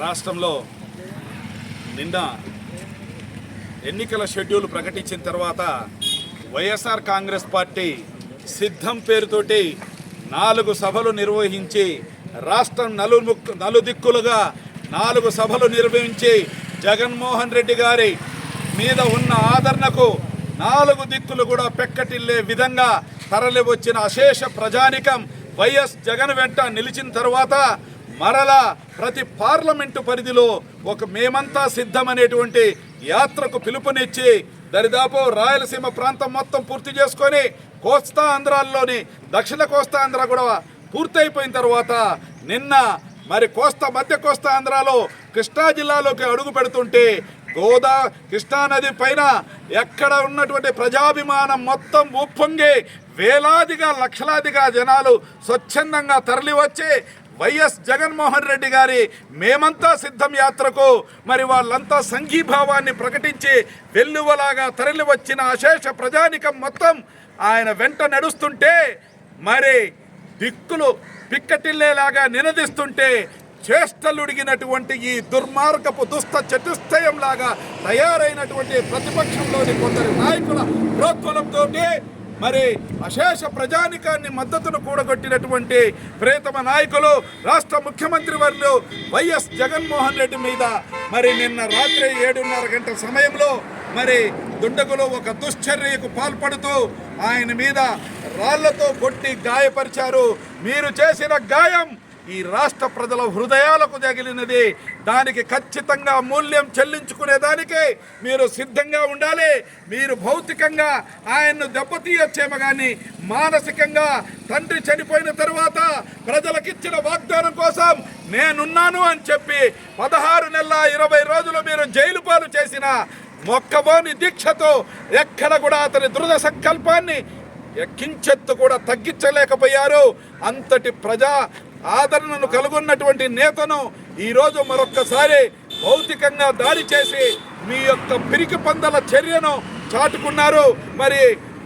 రాష్ట్రంలో నిన్న ఎన్నికల షెడ్యూల్ ప్రకటించిన తర్వాత వైఎస్ఆర్ కాంగ్రెస్ పార్టీ సిద్ధం పేరుతోటి నాలుగు సభలు నిర్వహించి రాష్ట్రం నలుముక్కు నలుదిక్కులుగా నాలుగు సభలు నిర్వహించి జగన్మోహన్ రెడ్డి గారి మీద ఉన్న ఆదరణకు నాలుగు దిక్కులు కూడా పెక్కటిల్లే విధంగా తరలివచ్చిన అశేష ప్రజానికం వైఎస్ జగన్ వెంట నిలిచిన తర్వాత మరలా ప్రతి పార్లమెంటు పరిధిలో ఒక మేమంతా సిద్ధమనేటువంటి యాత్రకు పిలుపునిచ్చి దరిదాపు రాయలసీమ ప్రాంతం మొత్తం పూర్తి చేసుకొని కోస్తా ఆంధ్రాల్లోని దక్షిణ కోస్తా ఆంధ్ర కూడా పూర్తయిపోయిన తర్వాత నిన్న మరి కోస్తా మధ్య కోస్తా ఆంధ్రాలో కృష్ణా జిల్లాలోకి అడుగు పెడుతుంటే గోదా కృష్ణా నది పైన ఎక్కడ ఉన్నటువంటి ప్రజాభిమానం మొత్తం ఉప్పొంగి వేలాదిగా లక్షలాదిగా జనాలు స్వచ్ఛందంగా తరలివచ్చి వైఎస్ జగన్మోహన్ రెడ్డి గారి మేమంతా సిద్ధం యాత్రకు మరి వాళ్ళంతా సంఘీభావాన్ని ప్రకటించి వెల్లువలాగా తరలి వచ్చిన అశేష ప్రజానికం మొత్తం ఆయన వెంట నడుస్తుంటే మరి దిక్కులు పిక్కటిల్లేలాగా నినదిస్తుంటే చేష్టలుడిగినటువంటి ఈ దుర్మార్గపు దుస్త చతుష్టయంలాగా తయారైనటువంటి ప్రతిపక్షంలోని కొందరి నాయకుల ప్రోత్బలంతో మరి అశేష ప్రజానికాన్ని మద్దతును కూడగొట్టినటువంటి ప్రేతమ నాయకులు రాష్ట్ర ముఖ్యమంత్రి వర్యులు వైఎస్ జగన్మోహన్ రెడ్డి మీద మరి నిన్న రాత్రి ఏడున్నర గంటల సమయంలో మరి దుండగులు ఒక దుశ్చర్యకు పాల్పడుతూ ఆయన మీద రాళ్ళతో కొట్టి గాయపరిచారు. మీరు చేసిన గాయం ఈ రాష్ట్ర ప్రజల హృదయాలకు తగిలినది. దానికి ఖచ్చితంగా మూల్యం చెల్లించుకునేదానికి మీరు సిద్ధంగా ఉండాలి. మీరు భౌతికంగా ఆయన్ను దెబ్బతీయొచ్చేమో కానీ మానసికంగా తండ్రి చనిపోయిన తర్వాత ప్రజలకిచ్చిన వాగ్దానం కోసం నేనున్నాను అని చెప్పి పదహారు నెలల ఇరవై రోజులు మీరు జైలు పాలు చేసిన మొక్కబోని దీక్షతో ఎక్కడ కూడా అతని దృఢ సంకల్పాన్ని కించెత్తు కూడా తగ్గించలేకపోయారు. అంతటి ప్రజా ఆదరణను కలుగొన్నటువంటి నేతను ఈరోజు మరొక్కసారి భౌతికంగా దాడి చేసి మీ యొక్క పిరికి పందల చర్యను చాటుకున్నారు. మరి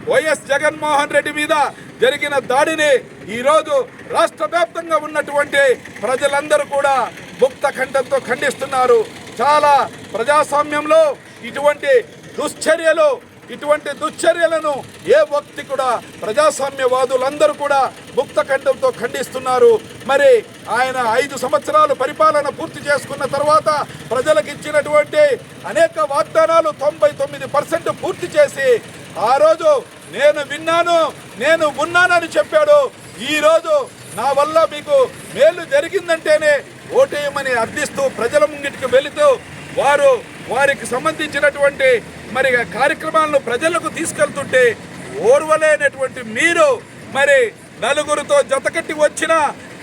వైఎస్ జగన్మోహన్ రెడ్డి మీద జరిగిన దాడిని ఈరోజు రాష్ట్ర వ్యాప్తంగా ఉన్నటువంటి ప్రజలందరూ కూడా ముక్త ఖండంతో ఖండిస్తున్నారు. చాలా ప్రజాస్వామ్యంలో ఇటువంటి దుశ్చర్యలు ఇటువంటి దుశ్చర్యలను ఏ వ్యక్తి కూడా ప్రజాస్వామ్యవాదులందరూ కూడా ముక్త ఖండంతో ఖండిస్తున్నారు. మరి ఆయన ఐదు సంవత్సరాలు పరిపాలన పూర్తి చేసుకున్న తర్వాత ప్రజలకు ఇచ్చినటువంటి అనేక వాగ్దానాలు తొంభై తొమ్మిది పర్సెంట్ పూర్తి చేసి ఆ రోజు నేను విన్నాను నేను ఉన్నానని చెప్పాడు. ఈరోజు నా వల్ల మీకు మేలు జరిగిందంటేనే ఓటేయమని అర్థిస్తూ ప్రజల ముంగిటికి వెళుతూ వారు వారికి సంబంధించినటువంటి మరి కార్యక్రమాలను ప్రజలకు తీసుకెళ్తుంటే ఓర్వలేనటువంటి మీరు మరి నలుగురితో జతకట్టి వచ్చిన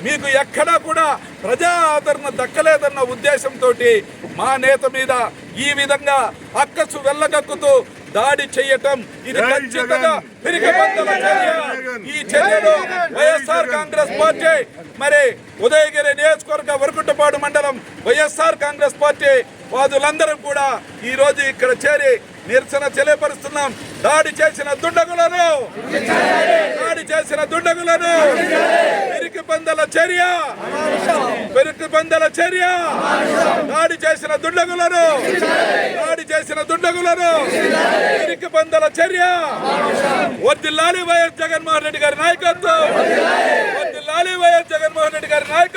మీకు ఎక్కడా కూడా ప్రజా ఆదరణ దక్కలేదన్న ఉద్దేశంతో మా నేత మీద ఈ విధంగా అక్కసు వెళ్ళగక్కుతూ దాడి చేయటం ఇది ఖచ్చితంగా చర్య. ఈ చర్యను వైఎస్ఆర్ కాంగ్రెస్ పార్టీ మరి ఉదయగిరి నియోజకవర్గ వరకుట్టపాడు మండలం వైఎస్ఆర్ కాంగ్రెస్ పార్టీ వాదులందరూ కూడా ఈ రోజు ఇక్కడ చేరి నిరసన తెలియపరుస్తున్నాం. దాడి చేసిన దుండగులను. దాడి చేసిన దుండగులను. పెరికి పందల చర్య. పెరికి పందల చర్య. దాడి చేసిన దుండగులను. దాడి చేసిన దుండగులను. పెరికి పందల చర్య. వద్దిల్లాలి వైఎస్ జగన్మోహన్ రెడ్డి గారి నాయకత్వం. వద్దిల్లాలి వైఎస్ జగన్మోహన్ రెడ్డి గారి నాయకత్వం